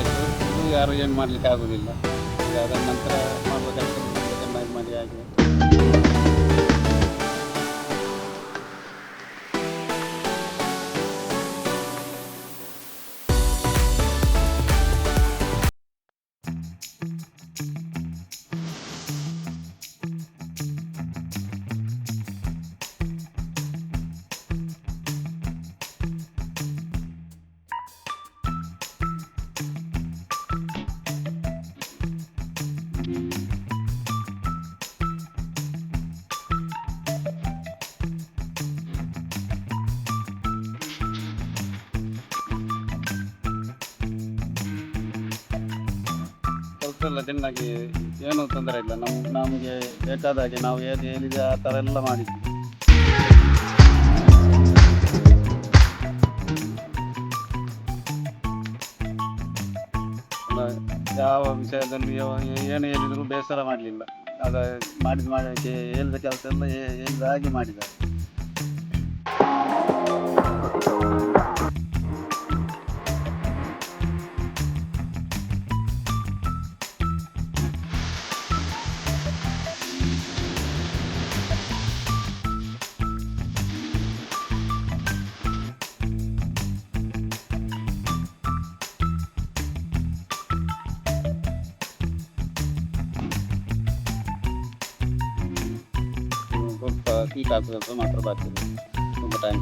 ಆಯಿತು. ಇದು ಯಾರು ಏನು ಮಾಡಲಿಕ್ಕೆ ಆಗೋದಿಲ್ಲ. ಅದಾದ ನಂತರ ಮಾಡಬೇಕಾಗ್ತದೆ ಚೆನ್ನಾಗಿ ಮಾಡಿ ಆಗಿದೆ ಎಲ್ಲ ಚೆನ್ನಾಗಿ ಏನೂ ತೊಂದರೆ ಇಲ್ಲ. ನಮ್, ನಮಗೆ ಬೇಕಾದ ಹಾಗೆ ನಾವು ಏನು ಹೇಳಿದೆ ಆ ಥರ ಎಲ್ಲ ಮಾಡಿದ್ವಿ ಯಾವ ವಿಷಯದಲ್ಲಿ ಏನು ಹೇಳಿದರೂ ಬೇಸರ ಮಾಡಲಿಲ್ಲ. ಅದ ಮಾಡಿದ ಮಾಡೋಕ್ಕೆ ಹೇಳಿದ ಕೆಲಸ ಎಲ್ಲ ಹೇಳಿದಾಗಿ ಹೇಳಿದ ಹಾಗೆ ಮಾಡಿದ್ದಾರೆ. की कागजात मात्र करें तो बताएँ